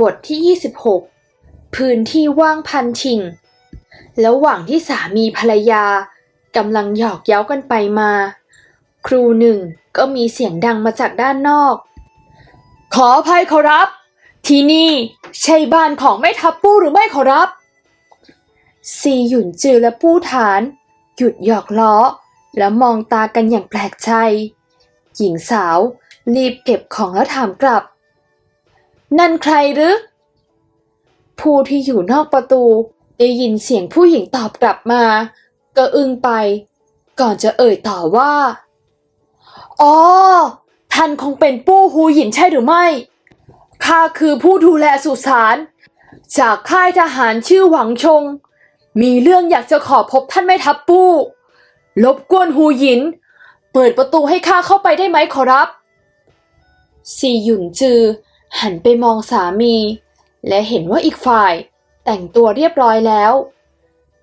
บทที่ 26 พื้นที่ว่างพันชิง ระหว่างที่สามีภรรยากำลังหยอกเย้ากันไปมา ครูหนึ่งก็มีเสียงดังมาจากด้านนอก ขออภัยขอรับ ที่นี่ใช่บ้านของแม่ทัพปู้หรือไม่ขอรับ ซีหยุนจือและปู้ฐาน หยุดหยอกล้อ แล้วมองตากันอย่างแปลกใจ หญิงสาวรีบเก็บของแล้วถามกลับ นั่นใครหรือ ผู้ที่อยู่นอกประตู ได้ยินเสียงผู้หญิงตอบกลับมา ก็อึ้งไป ก่อนจะเอ่ยต่อว่า อ๋อ ท่านคงเป็นปู้ฮูหยินใช่หรือไม่ ข้าคือผู้ดูแลสุสาน จากค่ายทหารชื่อหวังชง มีเรื่องอยากจะขอพบท่านแม่ทัพปู้รบกวนฮูหยิน เปิดประตูให้ข้าเข้าไปได้ไหมขอรับ ซีหยุนจือ หันไปมองสามี และเห็นว่าอีกฝ่ายแต่งตัวเรียบร้อยแล้ว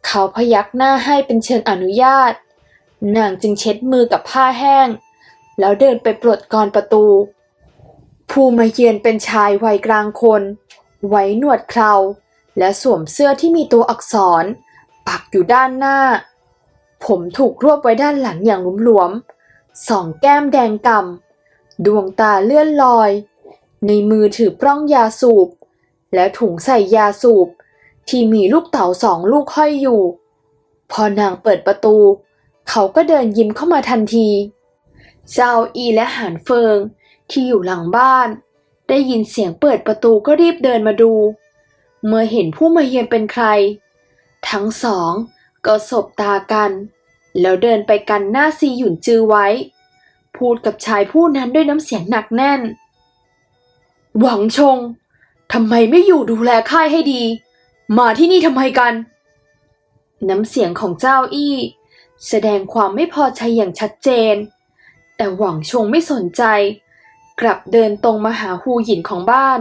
เขาพยักหน้าให้เป็นเชิญอนุญาต นางจึงเช็ดมือกับผ้าแห้ง แล้วเดินไปปลดกรประตู ผู้มาเยือนเป็นชายวัยกลางคน ไว้หนวดเครา และสวมเสื้อที่มีตัวอักษร ปักอยู่ด้านหน้า ผมถูกรวบไว้ด้านหลังอย่างหลวมๆสองแก้มแดงก่ำดวงตาเลื่อนลอย ในมือถือปล้องยาสูบ และถุงใส่ยาสูบ ที่มีลูกเต๋าสองลูกห้อยอยู่ พอนางเปิดประตู เขาก็เดินยิ้มเข้ามาทันที เจ้าอีและหานเฟิงที่อยู่หลังบ้าน ได้ยินเสียงเปิดประตูก็รีบเดินมาดู เมื่อเห็นผู้มาเยือนเป็นใคร ทั้งสองก็สบตากัน แล้วเดินไปกันหน้าซีหยุนจือไว้ พูดกับชายผู้นั้นด้วยน้ำเสียงหนักแน่น หวังชงทำไมไม่อยู่ดูแลค่ายให้ดี มาที่นี่ทำไมกัน น้ำเสียงของเจ้าอี้ แสดงความไม่พอใจอย่างชัดเจน แต่หวังชงไม่สนใจ กลับเดินตรงมาหาฮูหยินของบ้าน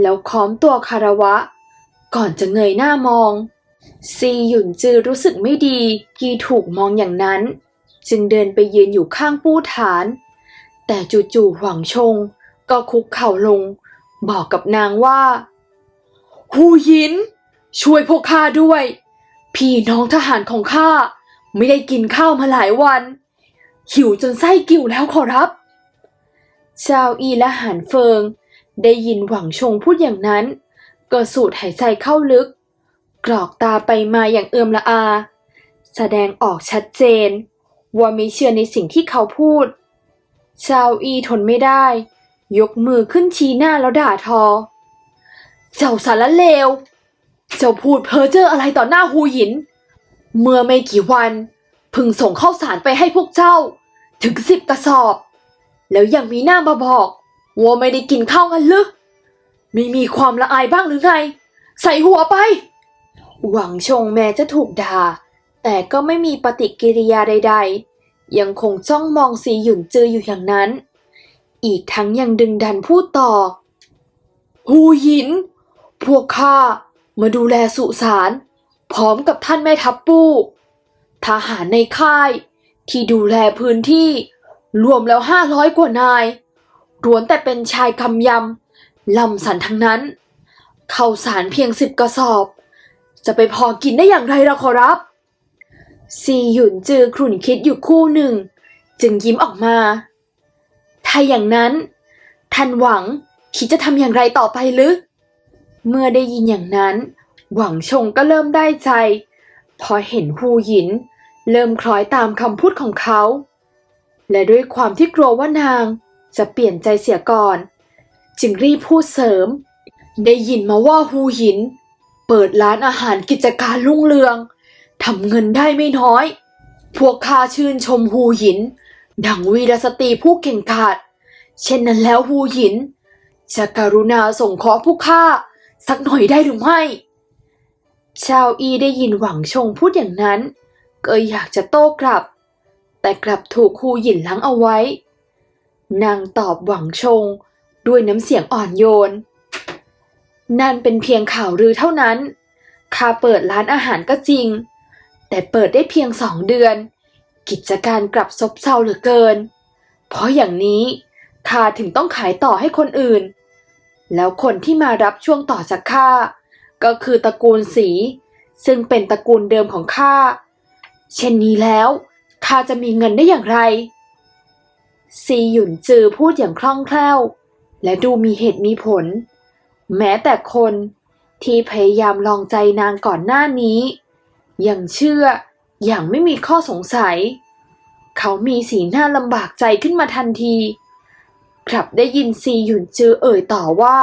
แล้วค้อมตัวคารวะ ก่อนจะเงยหน้ามอง ซีหยุนจือรู้สึกไม่ดีที่ถูกมองอย่างนั้น จึงเดินไปยืนอยู่ข้างปู้ฐาน แต่จู่ๆหวังชง ก็คุกเข่าลง บอกกับนางว่าฮูหยิน ช่วยพวกข้าด้วย พี่น้องทหารของข้าไม่ได้กินข้าวมาหลายวัน หิวจนไส้กิ่วแล้วขอรับเจ้าอีและหานเฟิง ได้ยินหวังชงพูดอย่างนั้น ก็สูดหายใจเข้าลึก กรอกตาไปมาอย่างเอือมละอา แสดงออกชัดเจน ว่าไม่เชื่อในสิ่งที่เขาพูดเจ้าอีทนไม่ได้ ยกมือขึ้นชี้หน้าแล้วด่าทอ เจ้าสารเลว เจ้าพูดเพ้อเจ้ออะไรต่อหน้าฮูหยิน เมื่อไม่กี่วันพึงส่งข้าวสารไปให้พวกเจ้า ถึงสิบกระสอบ แล้วยังมีหน้ามาบอกว่าไม่ได้กินข้าวกันหรือไม่มีความละอายบ้างหรือไง ใส่หัวไป หวังชงแม้จะถูกด่า แต่ก็ไม่มีปฏิกิริยาใด ๆ ยังคงจ้องมองสีหยุนจืออยู่อย่างนั้น อีกทั้งยังดึงดันพูดต่อ หูหิน พวกข้ามาดูแลสุสาน พร้อมกับท่านแม่ทัพปู้ทหารในค่าย ที่ดูแลพื้นที่ รวมแล้วห้าร้อยกว่านายล้วนแต่เป็นชายคำยำลำสันทั้งนั้น เข้าสารเพียงสิบกระสอบ จะไปพอกินได้อย่างไรล่ะขอรับ ซีหยุนจือครุ่นคิดอยู่คู่หนึ่ง จึงยิ้มออกมา ถ้าอย่างนั้น ท่านหวังคิดจะทำอย่างไรต่อไปหรือเมื่อได้ยินอย่างนั้น หวังชงก็เริ่มได้ใจ พอเห็นฮูหยิน เริ่มคล้อยตามคำพูดของเขา และด้วยความที่กลัวว่านางจะเปลี่ยนใจเสียก่อน จึงรีบพูดเสริม ได้ยินมาว่าฮูหยิน เปิดร้านอาหารกิจการรุ่งเรืองทำเงินได้ไม่น้อย พวกข้าชื่นชมฮูหยิน ดังวีรสตรีผู้เก่งกาจเช่นนั้นแล้วฮูหยิน จะกรุณาส่งขอผู้ข้าสักหน่อยได้หรือไม่ ชาวอีได้ยินหวังชงพูดอย่างนั้น ก็อยากจะโต้กลับ แต่กลับถูกฮูหยินล้างเอาไว้ นางตอบหวังชงด้วยน้ำเสียงอ่อนโยน นั่นเป็นเพียงข่าวลือเท่านั้นข้าเปิดร้านอาหารก็จริง แต่เปิดได้เพียงสองเดือน กิจการกลับซบเซาเหลือเกิน เพราะอย่างนี้ข้าถึงต้องขายต่อให้คนอื่น แล้วคนที่มารับช่วงต่อจากข้าก็คือตระกูลสี ซึ่งเป็นตระกูลเดิมของข้า เช่นนี้แล้วข้าจะมีเงินได้อย่างไร ซีหยุนจือพูดอย่างคล่องแคล่ว และดูมีเหตุมีผล แม้แต่คนที่พยายามลองใจนางก่อนหน้านี้ ยังเชื่อ อย่างไม่มีข้อสงสัย เขามีสีหน้าลำบากใจขึ้นมาทันที กลับได้ยินซีหยุนจือเอ่ยต่อว่า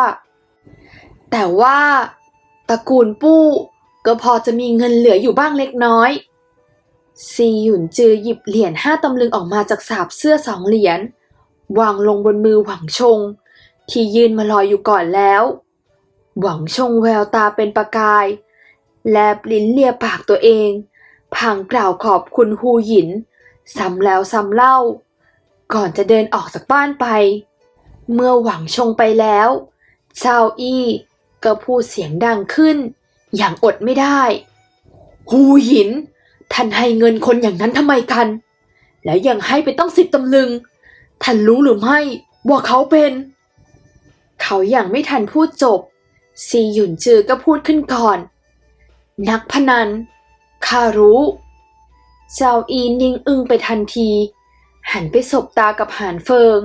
แต่ว่าตระกูลปู้ก็พอจะมีเงินเหลืออยู่บ้างเล็กน้อย ซีหยุนจือหยิบเหรียญห้าตำลึงออกมาจากสาบเสื้อสองเหรียญวางลงบนมือหวังชง ที่ยืนมาลอยอยู่ก่อนแล้ว หวังชงแววตาเป็นประกาย แลบลิ้นเลียปากตัวเอง พลางกล่าวขอบคุณฮูหยิน ซ้ำแล้วซ้ำเล่า ก่อนจะเดินออกจากบ้านไป เมื่อหวังชงไปแล้วเจ้าอี้ก็พูดเสียงดังขึ้น อย่างอดไม่ได้ฮูหยิน ท่านให้เงินคนอย่างนั้นทำไมกัน แล้วยังให้ไปต้องสิบตำลึง ท่านรู้หรือไม่ว่าเขาเป็น เขาอย่างไม่ทันพูดจบ ซีหยุนจือก็พูดขึ้นก่อน นักพนัน ข้ารู้เจ้าอีนิ่งอึ้งไปทันที หันไปสบตากับหานเฟิง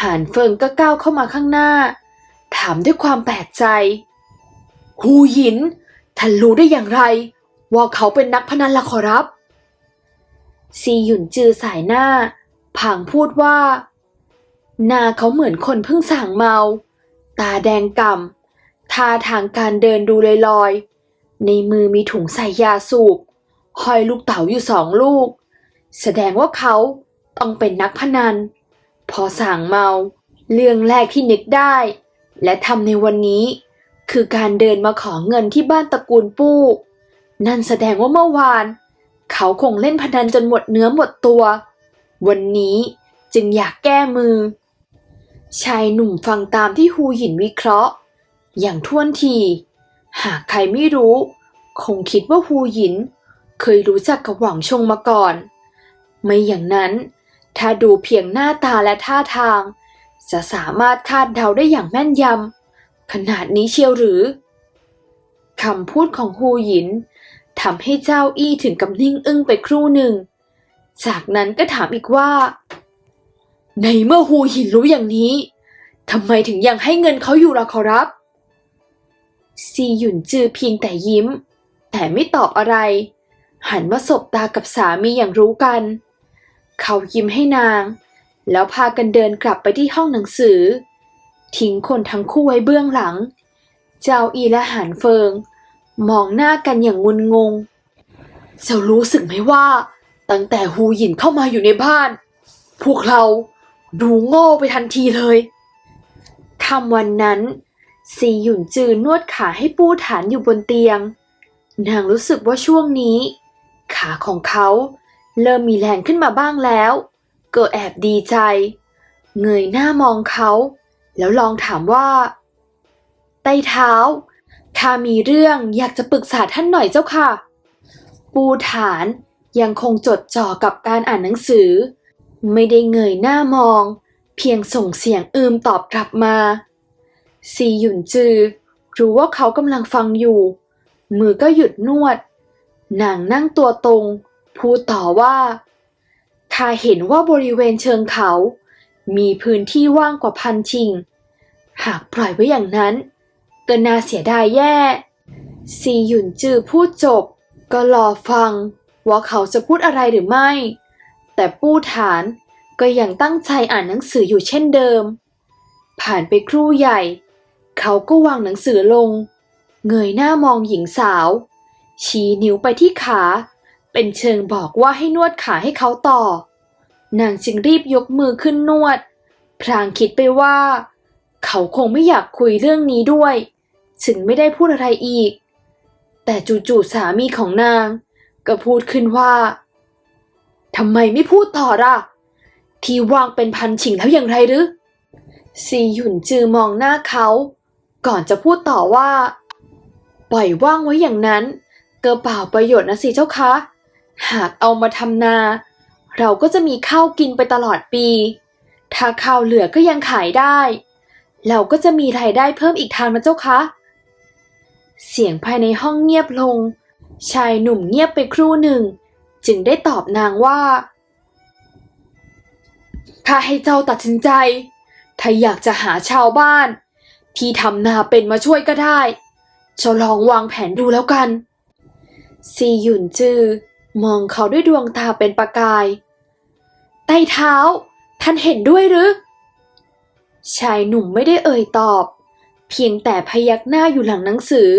หานเฟิงก็ก้าวเข้ามาข้างหน้า ถามด้วยความแปลกใจฮูหยินท่านรู้ได้อย่างไร ว่าเขาเป็นนักพนันละขอรับ ซีหยุนจือสายหน้าผางพูดว่า หน้าเขาเหมือนคนเพิ่งสั่งเมา ตาแดงก่ำท่าทางการเดินดูลอยๆ ในมือมีถุงใส่ยาสูบห้อยลูกเต๋าอยู่สองลูก แสดงว่าเขาต้องเป็นนักพนัน พอสั่งเมา เรื่องแรกที่นึกได้ และทำในวันนี้ คือการเดินมาขอเงินที่บ้านตระกูลปู้ นั่นแสดงว่าเมื่อวาน เขาคงเล่นพนันจนหมดเนื้อหมดตัว วันนี้จึงอยากแก้มือ ชายหนุ่มฟังตามที่ฮูหยินวิเคราะห์ อย่างท่วนที หากใครไม่รู้ คงคิดว่าฮูหยิน เคยรู้จักกับหวังชงมาก่อน ไม่อย่างนั้น ถ้าดูเพียงหน้าตาและท่าทาง จะสามารถคาดเดาได้อย่างแม่นยำขนาดนี้เชียวหรือคำพูดของฮูหยินทำให้เจ้าอี้ถึงกับนิ่งอึ้งไปครู่หนึ่ง จากนั้นก็ถามอีกว่า ในเมื่อฮูหยินรู้อย่างนี้ทำไมถึงยังให้เงินเขาอยู่ล่ะขอรับ ซีหยุนจือเพียงแต่ยิ้ม แต่ไม่ตอบอะไร หันมาสบตากับสามีอย่างรู้กัน เขายิ้มให้นาง แล้วพากันเดินกลับไปที่ห้องหนังสือ ทิ้งคนทั้งคู่ไว้เบื้องหลัง เจ้าอีและหานเฟิง มองหน้ากันอย่างงุนงง เจ้ารู้สึกไหมว่า ตั้งแต่ฮูหยินเข้ามาอยู่ในบ้าน พวกเราดูโง่ไปทันทีเลยคำวันนั้น ซีหยุนจือนวดขาให้ปูฐานอยู่บนเตียง นางรู้สึกว่าช่วงนี้ ขาของเขาเริ่มมีแรงขึ้นมาบ้างแล้วก็แอบดีใจ เงยหน้ามองเขา แล้วลองถามว่าไต้เท้าข้ามีเรื่องอยากจะปรึกษาท่านหน่อยเจ้าค่ะ ปูฐานยังคงจดจ่อกับการอ่านหนังสือ ไม่ได้เงยหน้ามอง เพียงส่งเสียงอืมตอบกลับมา ซีหยุนจือ รู้ว่าเขากำลังฟังอยู่ มือก็หยุดนวด นางนั่งตัวตรง พูดต่อว่าข้าเห็นว่าบริเวณเชิงเขา มีพื้นที่ว่างกว่าพันชิง หากปล่อยไว้อย่างนั้นก็น่าเสียดายแย่ ซีหยุนจือพูดจบ ก็รอฟัง ว่าเขาจะพูดอะไรหรือไม่ แต่ปู้ฐานก็ยังตั้งใจอ่านหนังสืออยู่เช่นเดิม ผ่านไปครู่ใหญ่ เขาก็วางหนังสือลง เงยหน้ามองหญิงสาว ชี้นิ้วไปที่ขา เป็นเชิงบอกว่าให้นวดขาให้เขาต่อ นางจึงรีบยกมือขึ้นนวด พรางคิดไปว่า เขาคงไม่อยากคุยเรื่องนี้ด้วยจึงไม่ได้พูดอะไรอีก แต่จู่ๆสามีของนาง ก็พูดขึ้นว่าทำไมไม่พูดต่อล่ะ ที่วางเป็นพันฉิงแล้วอย่างไรหรือซีหยุนจือมองหน้าเขา ก่อนจะพูดต่อว่า ปล่อยว่างไว้อย่างนั้น เกิเปล่าประโยชน์นะสิเจ้าคะ หากเอามาทำนา เราก็จะมีข้าวกินไปตลอดปี ถ้าข้าวเหลือก็ยังขายได้ เราก็จะมีรายได้เพิ่มอีกทางนะเจ้าคะ เสียงภายในห้องเงียบลง ชายหนุ่มเงียบไปครู่หนึ่ง จึงได้ตอบนางว่าถ้าให้เจ้าตัดสินใจ ถ้าอยากจะหาชาวบ้าน ที่ทำนาเป็นมาช่วยก็ได้จะลองวางแผนดูแล้วกัน ซีหยุนจือ มองเขาด้วยดวงตาเป็นประกาย ใต้เท้า ท่านเห็นด้วยหรือ ชายหนุ่มไม่ได้เอ่ยตอบ เพียงแต่พยักหน้าอยู่หลังหนังสือ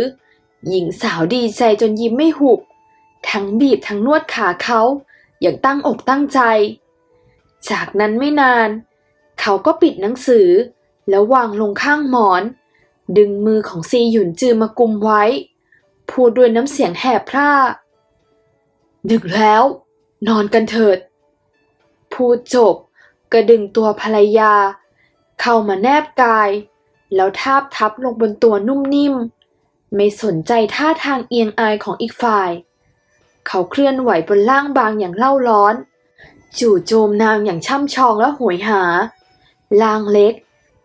หญิงสาวดีใจจนยิ้มไม่หุบ ทั้งบีบทั้งนวดขาเขาอย่างตั้งอกตั้งใจ จากนั้นไม่นาน เขาก็ปิดหนังสือ แล้ววางลงข้างหมอน ดึงมือของซีหยุนจือมากุมไว้ พูดด้วยน้ำเสียงแหบพร่า ดึกแล้ว นอนกันเถิด พูดจบก็ดึงตัวภรรยา เข้ามาแนบกาย แล้วทาบทับลงบนตัวนุ่มนิ่ม ไม่สนใจท่าทางเอียงอายของอีกฝ่าย เขาเคลื่อนไหวบนล่างบางอย่างเล่าร้อน จู่โจมนางอย่างช่ำชองและหวยหาล่างเล็ก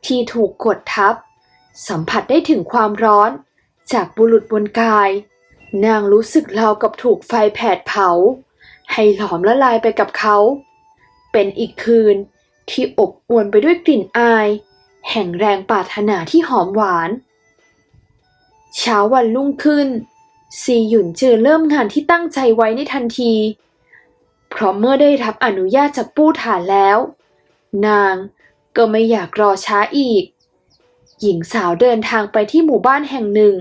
ที่ถูกกดทับ สัมผัสได้ถึงความร้อน จากบุรุษบนกาย นางรู้สึกราวกับถูกไฟแผดเผา ให้หลอมละลายไปกับเขา เป็นอีกคืนที่อบอวลไปด้วยกลิ่นอาย แห่งแรงปรารถนาที่หอมหวาน เช้าวันรุ่งขึ้น ซีหยุนเจอเริ่มงานที่ตั้งใจไว้ในทันที เพราะเมื่อได้รับอนุญาตจากปู้ฐานแล้ว นาง ก็ไม่อยากรอช้าอีก หญิงสาวเดินทางไปที่หมู่บ้านแห่งหนึ่ง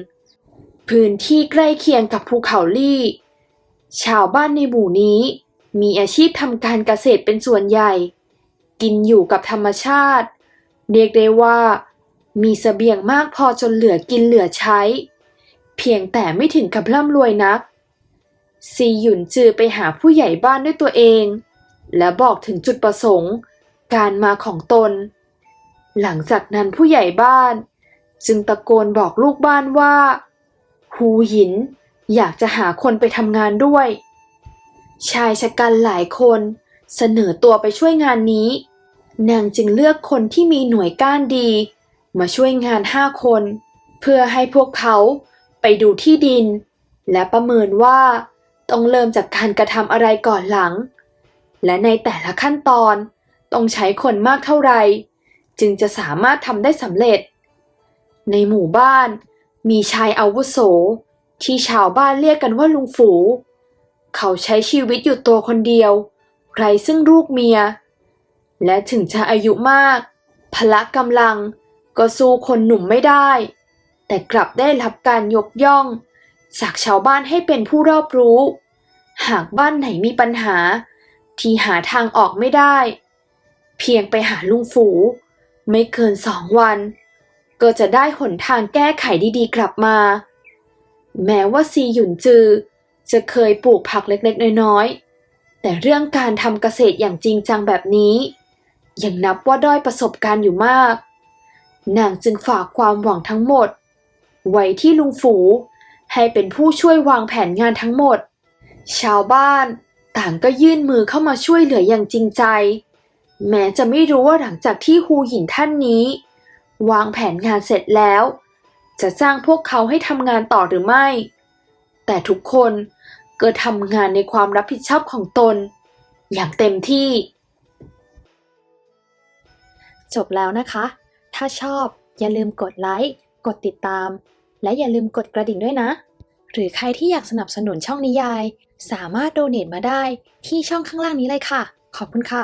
พื้นที่ใกล้เคียงกับภูเขาลี่ ชาวบ้านในหมู่นี้ มีอาชีพทำการเกษตรเป็นส่วนใหญ่ กินอยู่กับธรรมชาติ เรียกได้ว่า มีเสบียงมากพอจนเหลือกินเหลือใช้ เพียงแต่ไม่ถึงกับร่ำรวยนัก ซีหยุนจือไปหาผู้ใหญ่บ้านด้วยตัวเอง และบอกถึงจุดประสงค์ การมาของตน หลังจากนั้นผู้ใหญ่บ้าน จึงตะโกนบอกลูกบ้านว่าฮูหินอยากจะหาคนไปทำงานด้วย ชายชะกันหลายคนเสนอตัวไปช่วยงานนี้ นางจึงเลือกคนที่มีหน่วยก้านดี มาช่วยงานห้าคน เพื่อให้พวกเขาไปดูที่ดิน และประเมินว่า ต้องเริ่มจากการกระทำอะไรก่อนหลัง และในแต่ละขั้นตอน ต้องใช้คนมากเท่าไหร่จึงจะสามารถทำได้สำเร็จ ในหมู่บ้านมีชายอาวุโส ที่ชาวบ้านเรียกกันว่าลุงฝู เขาใช้ชีวิตอยู่ตัวคนเดียวไรซึ่งลูกเมีย และถึงจะอายุมาก พละกำลังก็สู้คนหนุ่มไม่ได้ แต่กลับได้รับการยกย่อง จากชาวบ้านให้เป็นผู้รอบรู้ หากบ้านไหนมีปัญหา ที่หาทางออกไม่ได้ เพียงไปหาลุงฝู ไม่เกินสองวัน ก็จะได้หนทางแก้ไขดีๆ กลับมา แม้ว่าซีหยุนจือ จะเคยปลูกผักเล็กๆ น้อยๆ แต่เรื่องการทำเกษตรอย่างจริงจังแบบนี้ ยังนับว่าด้อยประสบการณ์อยู่มาก นางจึงฝากความหวังทั้งหมด ไว้ที่ลุงฝูให้เป็นผู้ช่วยวางแผนงานทั้งหมด ชาวบ้านต่างก็ยื่นมือเข้ามาช่วยเหลืออย่างจริงใจ แม้จะไม่รู้ว่าหลังจากที่ฮูหยินท่านนี้ วางแผนงานเสร็จแล้ว จะจ้างพวกเขาให้ทำงานต่อหรือไม่ แต่ทุกคนก็ทำงานในความรับผิดชอบของตน อย่างเต็มที่ จบแล้วนะคะ ถ้าชอบอย่าลืมกดไลค์กดติดตาม และอย่าลืมกดกระดิ่งด้วยนะ หรือใครที่อยากสนับสนุนช่องนิยาย สามารถโดเน a t มาได้ที่ช่องข้างล่างนี้เลยค่ะ ขอบคุณค่ะ